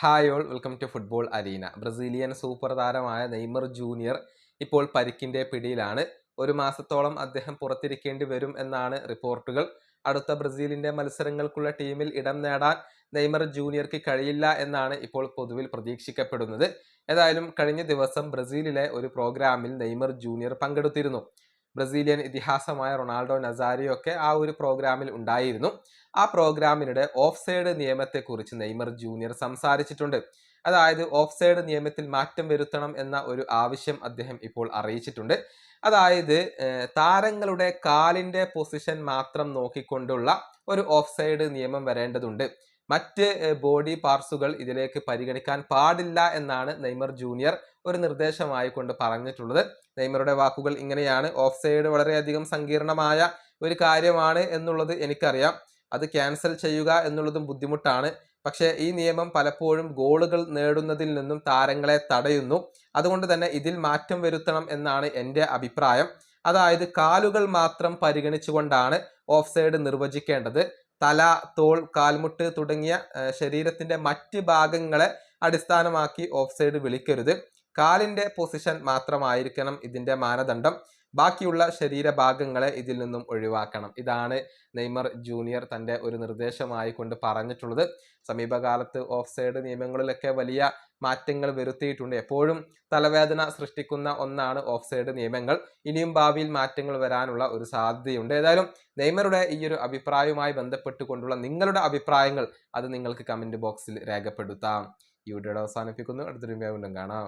Hi all welcome to football arena. Brazilian super താരമായ Neymar junior ഇപ്പോൾ പരിക്കിന്റെ പിടിയിലാണ്. ഒരു മാസത്തോളം അദ്ദേഹം പുറത്തിരിക്കേണ്ടി വരും എന്നാണ് റിപ്പോർട്ടുകൾ. അടുത്ത ബ്രസീലിന്റെ മത്സരങ്ങൾക്കുള്ള ടീമിൽ ഇടം നേടാൻ നെയ്മർ ജൂനിയർക്ക് കഴിയില്ല എന്നാണ് ഇപ്പോൾ പൊതുവിൽ പ്രതീക്ഷിക്കപ്പെടുന്നത്. ഏതായാലും കഴിഞ്ഞ ദിവസം ബ്രസീലിലെ ഒരു പ്രോഗ്രാമിൽ നെയ്മർ ജൂനിയർ പങ്കെടുത്തിരുന്നു. ബ്രസീലിയൻ ഇതിഹാസമായ റൊണാൾഡോ നസാരിയോ ഒക്കെ ആ ഒരു പ്രോഗ്രാമിൽ ഉണ്ടായിരുന്നു. ആ പ്രോഗ്രാമിനിടെ ഓഫ് സൈഡ് നിയമത്തെക്കുറിച്ച് നെയ്മർ ജൂനിയർ സംസാരിച്ചിട്ടുണ്ട്. അതായത് ഓഫ് സൈഡ് നിയമത്തിൽ മാറ്റം വരുത്തണം എന്ന ഒരു ആവശ്യം അദ്ദേഹം ഇപ്പോൾ അറിയിച്ചിട്ടുണ്ട്. അതായത് താരങ്ങളുടെ കാലിന്റെ പൊസിഷൻ മാത്രം നോക്കിക്കൊണ്ടുള്ള ഒരു ഓഫ് സൈഡ് നിയമം വരേണ്ടതുണ്ട്. മറ്റ് ബോഡി പാർട്സുകൾ ഇതിലേക്ക് പരിഗണിക്കാൻ പാടില്ല എന്നാണ് നെയ്മർ ജൂനിയർ ഒരു നിർദ്ദേശമായി കൊണ്ട് പറഞ്ഞിട്ടുള്ളത്. നെയ്മറുടെ വാക്കുകൾ ഇങ്ങനെയാണ്. ഓഫ് സൈഡ് വളരെയധികം സങ്കീർണമായ ഒരു കാര്യമാണ് എന്നുള്ളത് എനിക്കറിയാം. അത് ക്യാൻസൽ ചെയ്യുക എന്നുള്ളതും ബുദ്ധിമുട്ടാണ്. പക്ഷേ ഈ നിയമം പലപ്പോഴും ഗോളുകൾ നേടുന്നതിൽ നിന്നും താരങ്ങളെ തടയുന്നു. അതുകൊണ്ട് തന്നെ ഇതിൽ മാറ്റം വരുത്തണം എന്നാണ് എന്റെ അഭിപ്രായം. അതായത് കാലുകൾ മാത്രം പരിഗണിച്ചുകൊണ്ടാണ് ഓഫ് സൈഡ് നിർവചിക്കേണ്ടത്. തല തോൾ കാൽമുട്ട് തുടങ്ങിയ ശരീരത്തിന്റെ മറ്റ് ഭാഗങ്ങളെ അടിസ്ഥാനമാക്കി ഓഫ് സൈഡ് വിളിക്കരുത്. കാലിന്റെ പൊസിഷൻ മാത്രമായിരിക്കണം ഇതിന്റെ മാനദണ്ഡം. ബാക്കിയുള്ള ശരീരഭാഗങ്ങളെ ഇതിൽ നിന്നും ഒഴിവാക്കണം. ഇതാണ് നെയ്മർ ജൂനിയർ തന്റെ ഒരു നിർദ്ദേശമായി കൊണ്ട് പറഞ്ഞിട്ടുള്ളത്. സമീപകാലത്ത് ഓഫ് സൈഡ് നിയമങ്ങളിലൊക്കെ വലിയ മാറ്റങ്ങൾ വരുത്തിയിട്ടുണ്ട്. എപ്പോഴും തലവേദന സൃഷ്ടിക്കുന്ന ഒന്നാണ് ഓഫ് സൈഡ് നിയമങ്ങൾ. ഇനിയും ഭാവിയിൽ മാറ്റങ്ങൾ വരാനുള്ള ഒരു സാധ്യതയുണ്ട്. ഏതായാലും നെയ്മറുടെ ഈ ഒരു അഭിപ്രായവുമായി ബന്ധപ്പെട്ടുകൊണ്ടുള്ള നിങ്ങളുടെ അഭിപ്രായങ്ങൾ അത് നിങ്ങൾക്ക് കമന്റ് ബോക്സിൽ രേഖപ്പെടുത്താം. ഈ വീഡിയോയുടെ അവസാനിപ്പിക്കുന്നു. അടുത്തൊരു കാണാം.